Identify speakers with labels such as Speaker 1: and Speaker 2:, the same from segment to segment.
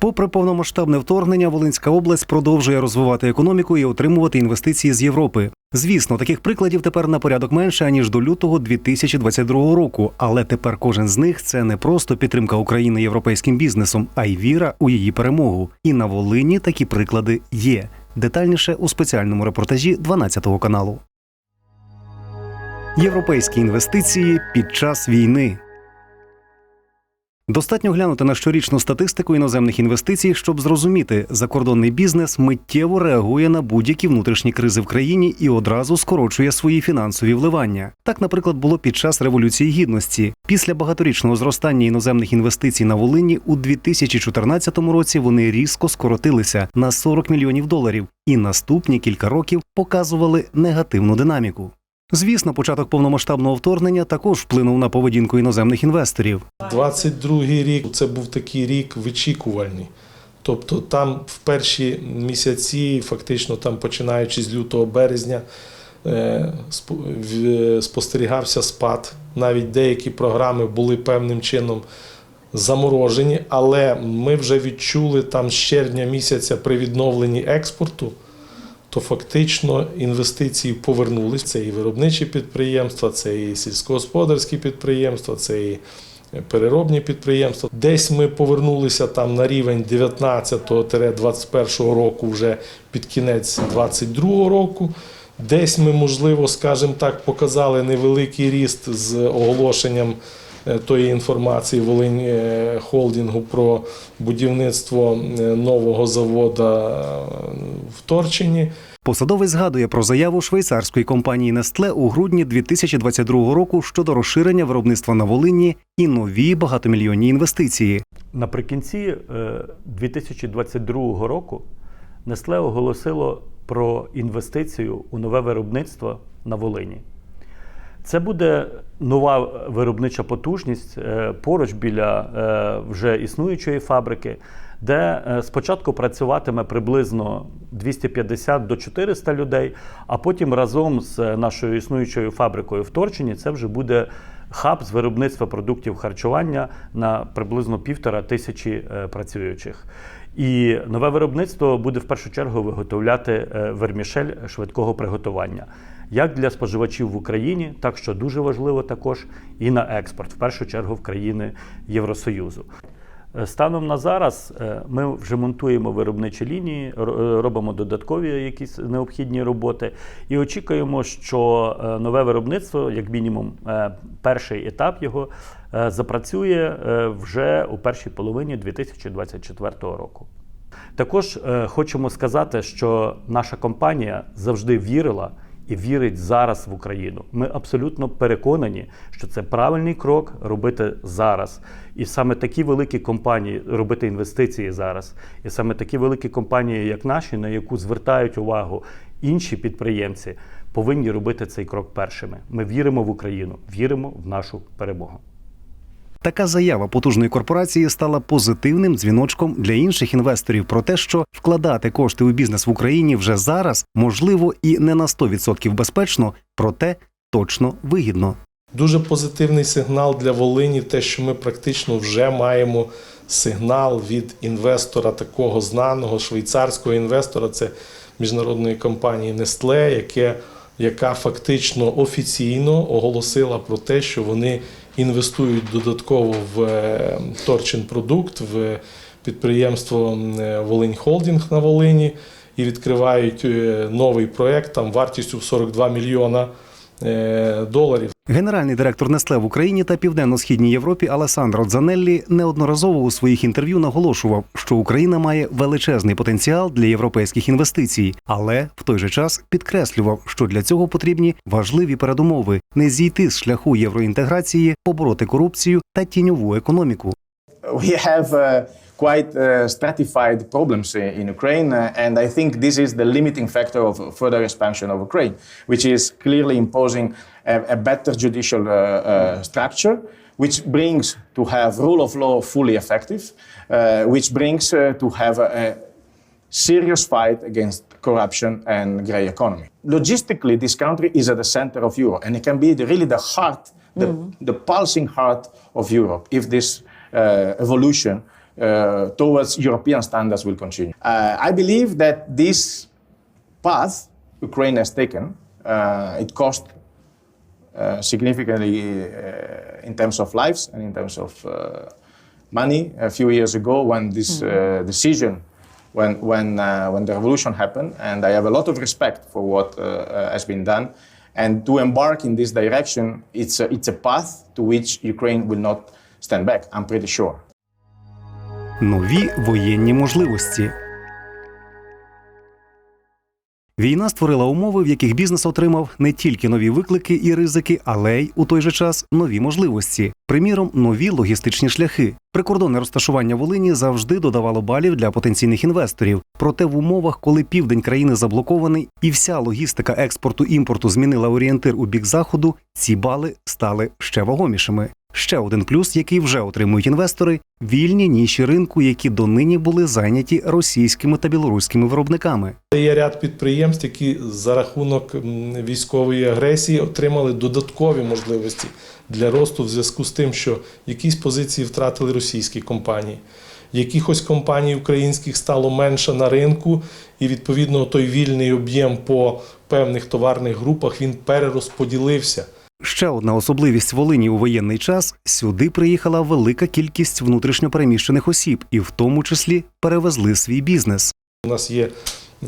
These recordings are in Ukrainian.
Speaker 1: Попри повномасштабне вторгнення, Волинська область продовжує розвивати економіку і отримувати інвестиції з Європи. Звісно, таких прикладів тепер на порядок менше аніж до лютого 2022 року. Але тепер кожен з них це не просто підтримка України європейським бізнесом, а й віра у її перемогу. І на Волині такі приклади є. Детальніше у спеціальному репортажі 12 каналу. Європейські інвестиції під час війни. Достатньо глянути на щорічну статистику іноземних інвестицій, щоб зрозуміти, закордонний бізнес миттєво реагує на будь-які внутрішні кризи в країні і одразу скорочує свої фінансові вливання. Так, наприклад, було під час революції гідності. Після багаторічного зростання іноземних інвестицій на Волині у 2014 році вони різко скоротилися на 40 мільйонів доларів, і наступні кілька років показували негативну динаміку. Звісно, початок повномасштабного вторгнення також вплинув на поведінку іноземних інвесторів.
Speaker 2: 22-й рік це був такий рік вичікувальний. Тобто там в перші місяці, фактично там починаючи з лютого березня, е, спостерігався спад. Навіть деякі програми були певним чином заморожені, але ми вже відчули там з червня місяця при відновленні експорту, то фактично інвестиції повернулись. Це і виробничі підприємства, це і сільськогосподарські підприємства, це і переробні підприємства. Десь ми повернулися там на рівень 19-21 року, вже під кінець 22 року. Десь ми, можливо, скажімо так, показали невеликий ріст з оголошенням е, тої інформації Волинь е, холдингу про будівництво е, нового заводу в Торчині.
Speaker 1: Посадовець згадує про заяву швейцарської компанії Nestle у грудні 2022 року щодо розширення виробництва на Волині і нові багатомільйонні інвестиції.
Speaker 3: Наприкінці е, 2022 року Nestle оголосило про інвестицію у нове виробництво на Волині. Це буде нова виробнича потужність е, поруч біля е, вже існуючої фабрики, де е, спочатку працюватиме приблизно 250 до 400 людей, а потім разом з нашою існуючою фабрикою в Торчині це вже буде хаб з виробництва продуктів харчування на приблизно півтора тисячі працюючих. І нове виробництво буде в першу чергу виготовляти вермішель швидкого приготування як для споживачів в Україні, так що дуже важливо також і на експорт, в першу чергу в країни Євросоюзу. Е, Станом на зараз е, ми вже монтуємо виробничі лінії, е, робимо додаткові якісь необхідні роботи і очікуємо, що нове виробництво, як мінімум, перший етап його запрацює вже у першій половині 2024 року. Також хочемо сказати, що наша компанія завжди вірила і вірить зараз в Україну. Ми абсолютно переконані, що це правильний крок робити зараз. І саме такі великі компанії робити інвестиції зараз. І саме такі великі компанії, як наші, на яку звертають увагу інші підприємці, повинні робити цей крок першими. Ми віримо в Україну, віримо в нашу перемогу.
Speaker 1: Така заява потужної корпорації стала позитивним дзвіночком для інших інвесторів про те, що вкладати кошти у бізнес в Україні вже зараз можливо і не на 100% безпечно, проте точно вигідно.
Speaker 2: Дуже позитивний сигнал для Волині, те, що ми практично вже маємо сигнал від інвестора такого знаного швейцарського інвестора, це міжнародної компанії Nestle, яке, яка фактично офіційно оголосила про те, що вони інвестують додатково в е, Торчин продукт, в підприємство е, Волинь Холдинг на Волині і відкривають е, новий проект там вартістю в 42 мільйона доларів.
Speaker 1: Генеральний директор Nestle в Україні та Південно-східній Європі Алесандро Дзанеллі неодноразово у своїх інтерв'ю наголошував, що Україна має величезний потенціал для європейських інвестицій, але в той же час підкреслював, що для цього потрібні важливі передумови не зійти з шляху євроінтеграції, побороти корупцію та тіньову економіку.
Speaker 4: We have uh, quite uh, stratified problems in Ukraine, uh, and I think this is the limiting factor of further expansion of Ukraine, which is clearly imposing a, a better judicial uh, uh, structure, which brings to have rule of law fully effective, uh, which brings to have a, a serious fight against corruption and grey economy. Logistically, this country is at the center of Europe, and it can be the, really the heart, the, the pulsing heart of Europe if this evolution uh, towards European standards will continue. Uh, I believe that this path Ukraine has taken, uh, it cost uh, significantly uh, in terms of lives and in terms of uh, money. A few years ago, when this uh, decision, when when uh, when the revolution happened, and I have a lot of respect for what uh, uh, has been done. And to embark in this direction, it's a, it's a path to which Ukraine will not stand back. I'm pretty sure.
Speaker 1: Нові воєнні можливості. Війна створила умови, в яких бізнес отримав не тільки нові виклики і ризики, але й у той же час нові можливості. Приміром, нові логістичні шляхи. Прикордонне розташування Волині завжди додавало балів для потенційних інвесторів. Проте в умовах, коли південь країни заблокований і вся логістика експорту імпорту змінила орієнтир у бік заходу, ці бали стали ще вагомішими. Ще один плюс, який вже отримують інвестори вільні ніші ринку, які донині були зайняті російськими та білоруськими виробниками.
Speaker 2: Є ряд підприємств, які за рахунок військової агресії отримали додаткові можливості для росту в зв'язку з тим, що якісь позиції втратили російські компанії. Якихось компаній українських стало менше на ринку, і відповідно той вільний об'єм по певних товарних групах він перерозподілився.
Speaker 1: Ще одна особливість Волині у воєнний час сюди приїхала велика кількість внутрішньопереміщених осіб, і в тому числі перевезли свій бізнес.
Speaker 2: У нас є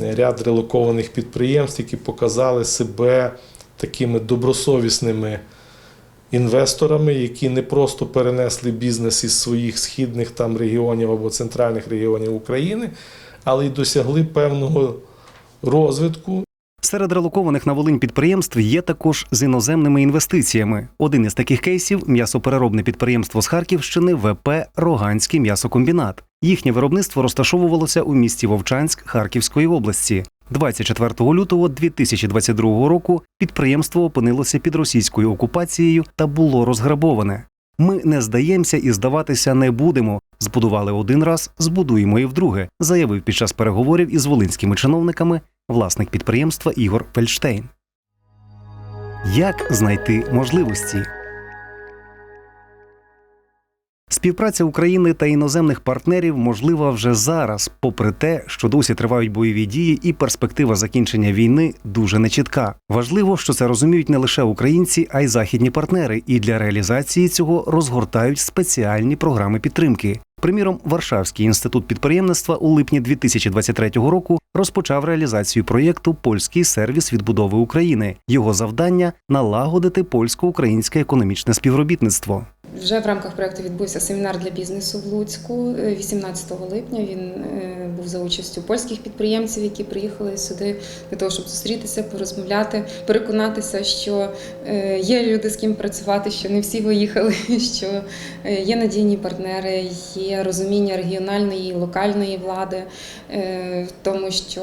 Speaker 2: е, ряд релокованих підприємств, які показали себе такими добросовісними інвесторами, які не просто перенесли бізнес із своїх східних там регіонів або центральних регіонів України, але й досягли певного розвитку
Speaker 1: Серед релокованих на Волинь підприємств є також з іноземними інвестиціями. Один із таких кейсів м'ясопереробне підприємство з Харківщини ВП Роганський м'ясокомбінат. Їхнє виробництво розташовувалося у місті Вовчанськ Харківської області. 24 лютого 2022 року підприємство опинилося під російською окупацією та було розграбоване. Ми не здаємося і здаватися не будемо. Збудували один раз, збудуємо і вдруге, заявив під час переговорів із волинськими чиновниками власник підприємства Ігор Фельштейн. Як знайти можливості? Співпраця України та іноземних партнерів можлива вже зараз, попри те, що досі тривають бойові дії, і перспектива закінчення війни дуже нечітка. Важливо, що це розуміють не лише українці, а й західні партнери, і для реалізації цього розгортають спеціальні програми підтримки. Приміром, Варшавський інститут підприємництва у липні 2023 року розпочав реалізацію проєкту Польський сервіс відбудови України. Його завдання налагодити польсько-українське економічне співробітництво.
Speaker 5: Вже в рамках проекту відбувся семінар для бізнесу в Луцьку е, 18 липня. Він е, був за участю польських підприємців, які приїхали сюди для того, щоб зустрітися, порозмовляти, переконатися, що е, є люди з ким працювати, що не всі виїхали, що е, є надійні партнери, є розуміння регіональної і локальної влади, в тому, що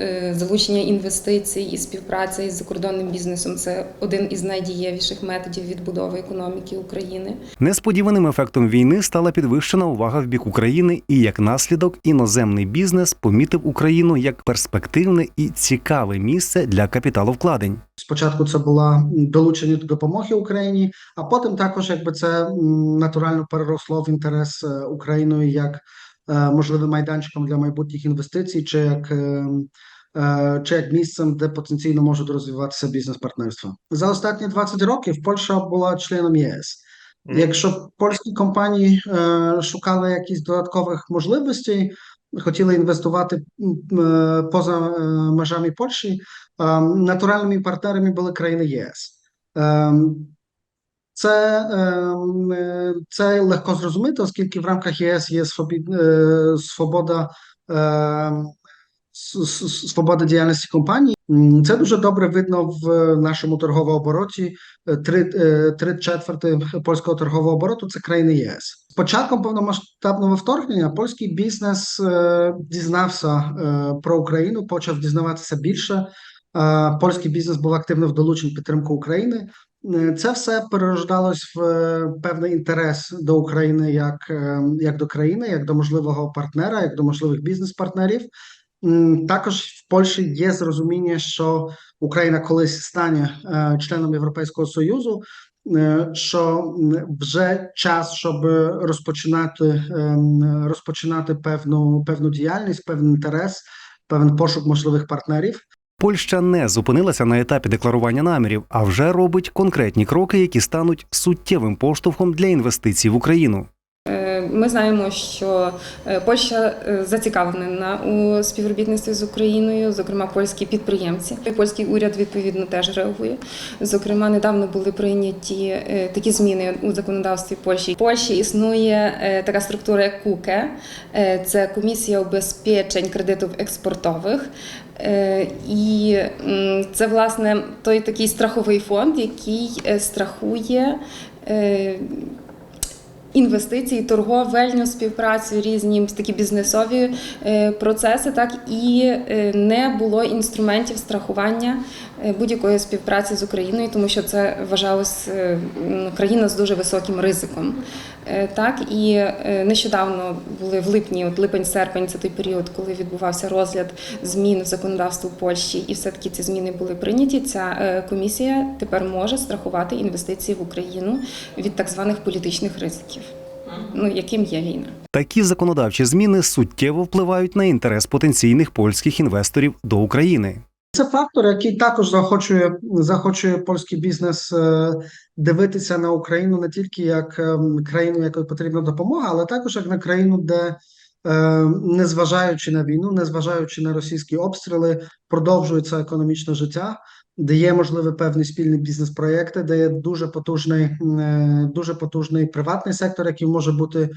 Speaker 5: е, залучення інвестицій і співпраця із закордонним бізнесом це один із найдієвіших методів відбудови економіки України.
Speaker 1: Несподіваним ефектом війни стала підвищена увага в бік України, і як наслідок іноземний бізнес помітив Україну як перспективне і цікаве місце для капіталовкладень.
Speaker 6: Спочатку це була долучення до допомоги Україні, а потім також якби це натурально переросло в інтерес е, Україною як можливим майданчиком для майбутніх інвестицій, чи як е, е, чи як місцем, де потенційно можуть розвиватися бізнес-партнерства. За останні 20 років Польща була членом ЄС. Якщо польські компанії е, шукали якісь додаткових можливостей, хотіли інвестувати е, поза е, межами Польщі, е, натуральними партнерами були країни ЄС. Це, ем, е, це легко зрозуміти, оскільки в рамках ЄС є е, свобода, е, с- свобода діяльності компаній. Це дуже добре видно в нашому торговому обороті. Е, Три, три четверти польського торгового обороту це країни ЄС. З початком повномасштабного вторгнення польський бізнес дізнався про Україну, почав дізнаватися більше. Польський бізнес був активно в долученні підтримку України. Е, Це все перерождалось в е, певний інтерес до України як, е, як до країни, як до можливого партнера, як до можливих бізнес-партнерів. Також в Польщі є зрозуміння, що Україна колись стане членом Європейського Союзу, що вже час, щоб розпочинати розпочинати певну певну діяльність, певний інтерес, певний пошук можливих партнерів.
Speaker 1: Польща не зупинилася на етапі декларування намірів, а вже робить конкретні кроки, які стануть суттєвим поштовхом для інвестицій в Україну.
Speaker 5: Е, Ми знаємо, що е, Польща е, зацікавлена у співробітництві з Україною, зокрема польські підприємці. Польський уряд відповідно теж реагує. Зокрема, недавно були прийняті такі зміни у законодавстві Польщі. В Польщі існує така структура, як КУКЕ, це комісія убезпечень кредитів експортових. Е, І це власне той такий страховий фонд, який е, страхує. е, Інвестиції, торговельну співпрацю, різні такі бізнесові процеси, так і не було інструментів страхування будь-якої співпраці з Україною, тому що це вважалось е, країна з дуже високим ризиком. Е, Так і е, нещодавно були в липні, от липень-серпень, це той період, коли відбувався розгляд змін в законодавство Польщі, і все-таки ці зміни були прийняті. Ця е, комісія тепер може страхувати інвестиції в Україну від так званих політичних ризиків, ну яким є війна.
Speaker 1: Такі законодавчі зміни суттєво впливають на інтерес потенційних польських інвесторів до України.
Speaker 6: Це фактор, який також захочує захочує польський бізнес е, дивитися на Україну не тільки як ем, країну, якої потрібна допомога, але також як на країну, де е, незважаючи на війну, незважаючи на російські обстріли, продовжується економічне життя, де є можливі певні спільні бізнес-проєкти, де є дуже потужний, е, дуже потужний приватний сектор, який може бути е,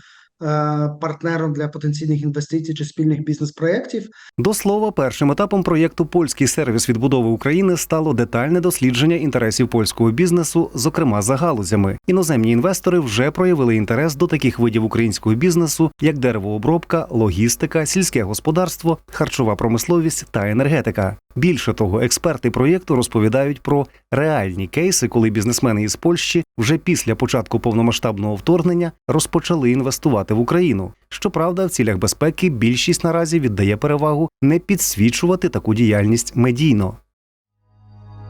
Speaker 6: партнером для потенційних інвестицій чи спільних бізнес-проєктів.
Speaker 1: До слова, першим етапом проєкту Польський сервіс відбудови України стало детальне дослідження інтересів польського бізнесу, зокрема за галузями. Іноземні інвестори вже проявили інтерес до таких видів українського бізнесу, як деревообробка, логістика, сільське господарство, харчова промисловість та енергетика. Більше того, експерти проєкту розповідають про реальні кейси, коли бізнесмени із Польщі вже після початку повномасштабного вторгнення розпочали інвестувати в Україну. Щоправда, в цілях безпеки більшість наразі віддає перевагу не підсвічувати таку діяльність медійно.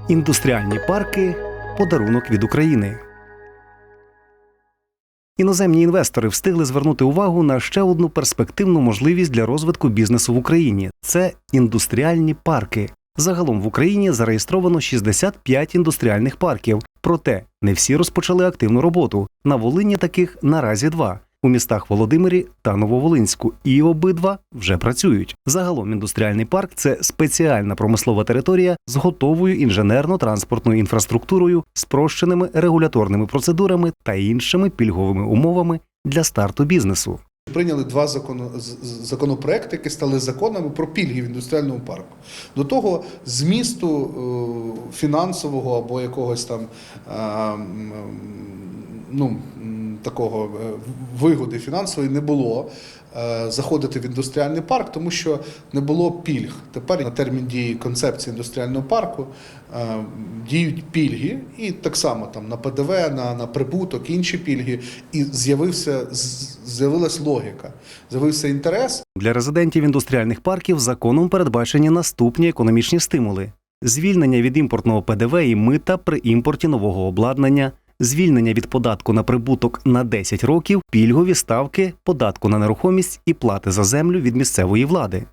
Speaker 1: Індустріальні парки подарунок від України. Іноземні інвестори встигли звернути увагу на ще одну перспективну можливість для розвитку бізнесу в Україні це індустріальні парки. Загалом в Україні зареєстровано 65 індустріальних парків, проте не всі розпочали активну роботу. На Волині таких наразі два у містах Володимирі та Нововолинську, і обидва вже працюють. Загалом індустріальний парк це спеціальна промислова територія з готовою інженерно-транспортною інфраструктурою, спрощеними регуляторними процедурами та іншими пільговими умовами для старту бізнесу.
Speaker 7: Прийняли два законопроекти, які стали законами про пільги в індустріальному парку. До того змісту е, фінансового або якогось там е, ну, такого е, вигоди фінансової не було. е, Заходити в індустріальний парк, тому що не було пільг. Тепер на термін дії концепції індустріального парку е, діють пільги, і так само там на ПДВ, на, на прибуток, інші пільги. І з'явився з'явилась логіка, з'явився інтерес.
Speaker 1: Для резидентів індустріальних парків законом передбачені наступні економічні стимули: звільнення від імпортного ПДВ і мита при імпорті нового обладнання, звільнення від податку на прибуток на 10 років, пільгові ставки, податку на нерухомість і плати за землю від місцевої влади.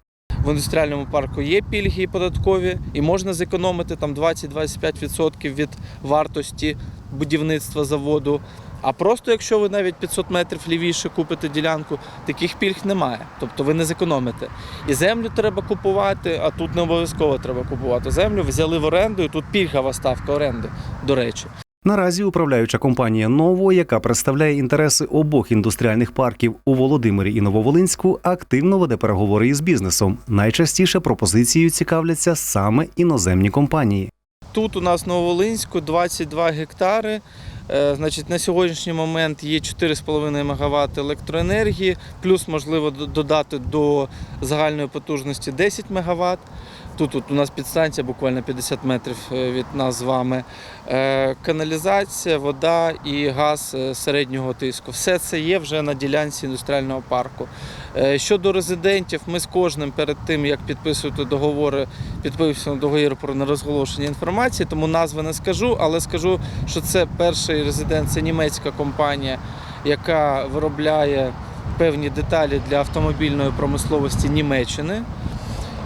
Speaker 8: В індустріальному парку є пільги податкові, і можна зекономити там 20-25% від вартості будівництва заводу. А просто якщо ви навіть 500 метрів лівіше купите ділянку, таких пільг немає. Тобто ви не зекономите. І землю треба купувати, а тут не обов'язково треба купувати землю. Взяли в оренду, і тут пільгова ставка оренди, до речі.
Speaker 1: Наразі управляюча компанія Ново, яка представляє інтереси обох індустріальних парків у Володимирі і Нововолинську, активно веде переговори із бізнесом. Найчастіше пропозицією цікавляться саме іноземні компанії.
Speaker 8: Тут у нас в Нововолинську 22 гектари. Е, Значить, на сьогоднішній момент є 4,5 МВт електроенергії, плюс можливо додати до загальної потужності 10 МВт. Тут от у нас підстанція буквально 50 метрів е, від нас з вами. Е, Каналізація, вода і газ е, середнього тиску. Все це є вже на ділянці індустріального парку. Щодо резидентів, ми з кожним перед тим, як підписувати договори, підписуємо договір про нерозголошення інформації, тому назви не скажу, але скажу, що це перший резидент, це німецька компанія, яка виробляє певні деталі для автомобільної промисловості Німеччини.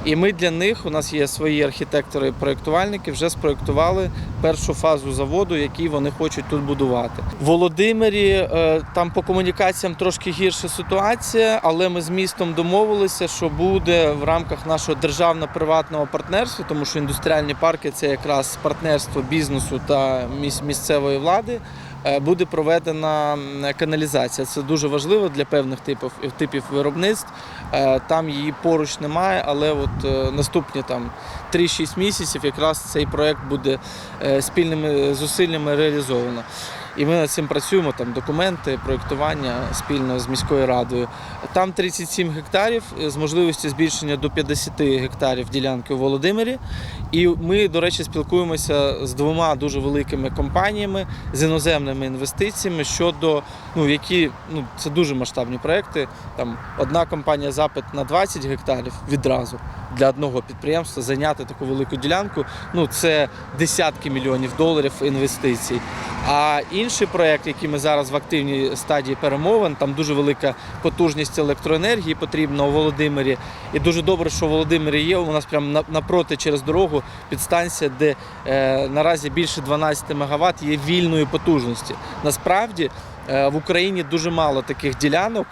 Speaker 8: І ми для них, у нас є свої архітектори і проєктувальники, вже спроєктували першу фазу заводу, який вони хочуть тут будувати. В Володимирі е, там по комунікаціям трошки гірша ситуація, але ми з містом домовилися, що буде в рамках нашого державно-приватного партнерства, тому що індустріальні парки це якраз партнерство бізнесу та міс- місцевої влади. Е, Буде проведена каналізація. Це дуже важливо для певних типів типів виробництв. Е, Там її поруч немає, але от е, наступні там 3-6 місяців якраз цей проект буде е, спільними зусиллями реалізовано. І ми над цим працюємо, там документи, проєктування спільно з міською радою. Там 37 гектарів е, з можливістю збільшення до 50 гектарів ділянки у Володимирі. І ми, до речі, спілкуємося з двома дуже великими компаніями з іноземними інвестиціями щодо ну, які ну, це дуже масштабні проекти. Там одна компанія запит на 20 гектарів відразу для одного підприємства зайняти таку велику ділянку. Ну це десятки мільйонів доларів інвестицій. А інший проект, який ми зараз в активній стадії перемовин, там дуже велика потужність електроенергії потрібна у Володимирі. І дуже добре, що у Володимирі є. У нас прямо напроти через дорогу підстанція, де е, наразі більше 12 МВт є вільної потужності. Насправді е, в Україні дуже мало таких ділянок.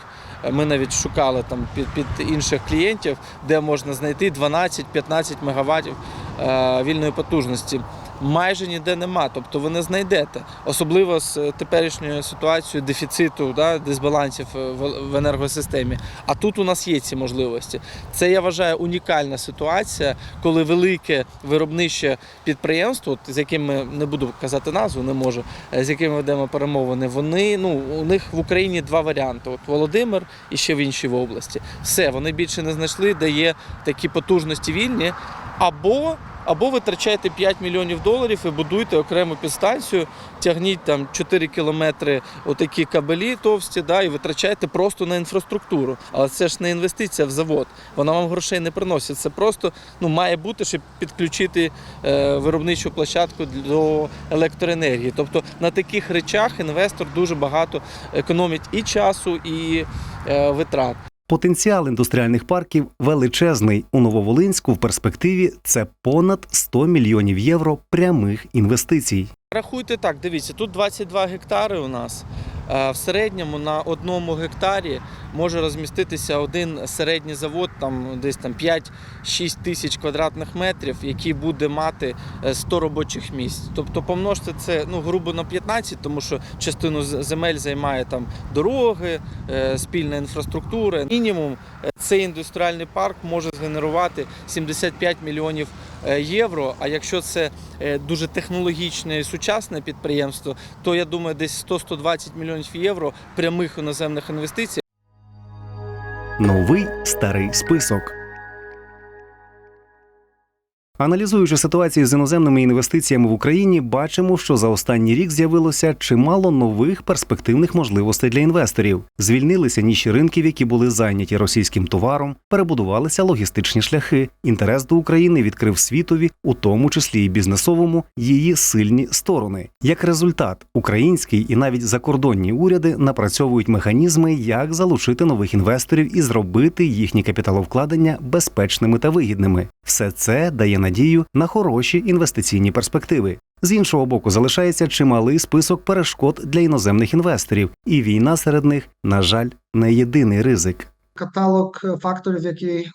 Speaker 8: Е, Ми навіть шукали там під, під інших клієнтів, де можна знайти 12-15 МВт е, вільної потужності. Майже ніде нема, тобто ви не знайдете, особливо з е, теперішньою ситуацією дефіциту, да, дисбалансів е, в енергосистемі. А тут у нас є ці можливості. Це я вважаю унікальна ситуація, коли велике виробнище підприємство, з яким не буду казати назву, не можу, е, з яким ведемо перемовини. Вони ну у них в Україні два варіанти: от Володимир і ще в іншій області. Все, вони більше не знайшли, де є такі потужності вільні, або або витрачайте 5 мільйонів доларів і будуйте окрему підстанцію, тягніть там 4 кілометри отакі кабелі товсті, да, і витрачайте просто на інфраструктуру. Але це ж не інвестиція в завод. Вона вам грошей не приносить. Це просто ну, має бути, щоб підключити е, виробничу площадку до електроенергії. Тобто на таких речах інвестор дуже багато економить і часу, і е, витрат.
Speaker 1: Потенціал індустріальних парків величезний. У Нововолинську в перспективі це понад 100 мільйонів євро прямих інвестицій.
Speaker 8: Рахуйте так, дивіться, тут 22 гектари у нас. Е, В середньому на одному гектарі може розміститися один середній завод, там десь там 5-6 тисяч квадратних метрів, який буде мати е, 100 робочих місць. Тобто помножте це ну, грубо на 15, тому що частину земель займає там дороги, е, спільна інфраструктура. Мінімум е, цей індустріальний парк може згенерувати 75 мільйонів е, євро. А якщо це е, дуже технологічне і сучасне підприємство, то я думаю, десь 100-120 мільйонів євро прямих іноземних інвестицій.
Speaker 1: Новий старий список. Аналізуючи ситуацію з іноземними інвестиціями в Україні, бачимо, що за останній рік з'явилося чимало нових перспективних можливостей для інвесторів. Звільнилися ніші ринків, які були зайняті російським товаром, перебудувалися логістичні шляхи. Інтерес до України відкрив світові, у тому числі і бізнесовому, її сильні сторони. Як результат, українські і навіть закордонні уряди напрацьовують механізми, як залучити нових інвесторів і зробити їхні капіталовкладення безпечними та вигідними. Все це дає надію на хороші інвестиційні перспективи. З іншого боку, залишається чималий список перешкод для іноземних інвесторів, і війна серед них, на жаль, не єдиний ризик.
Speaker 6: Каталог факторів, які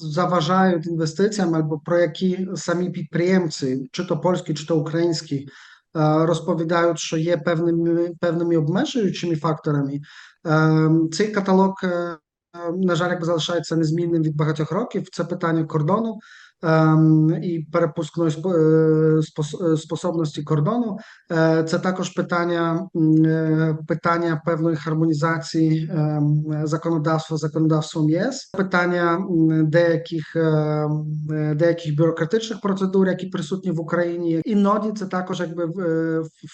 Speaker 6: заважають інвестиціям, або про які самі підприємці, чи то польські, чи то українські, е, розповідають, що є певними певними обмежуючими факторами. Е, Цей каталог е, на жаль, якби залишається незмінним від багатьох років. Це питання кордону ем, і перепускної е, е, способності кордону. Е, Це також питання, питання певної хармонізації ем, законодавства законодавством ЄС, питання деяких, ем, деяких бюрократичних процедур, які присутні в Україні. Іноді це також якби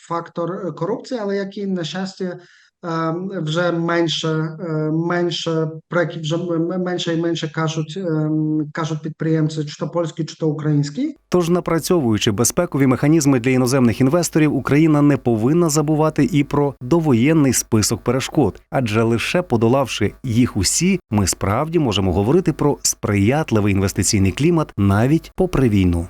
Speaker 6: фактор корупції, але який на щастя. Ем, Вже менше, е, менше про які вже менше і менше кажуть, ем, кажуть підприємці, чи то польські, чи то українські.
Speaker 1: Тож, напрацьовуючи безпекові механізми для іноземних інвесторів, Україна не повинна забувати і про довоєнний список перешкод, адже лише подолавши їх усі, ми справді можемо говорити про сприятливий інвестиційний клімат навіть попри війну.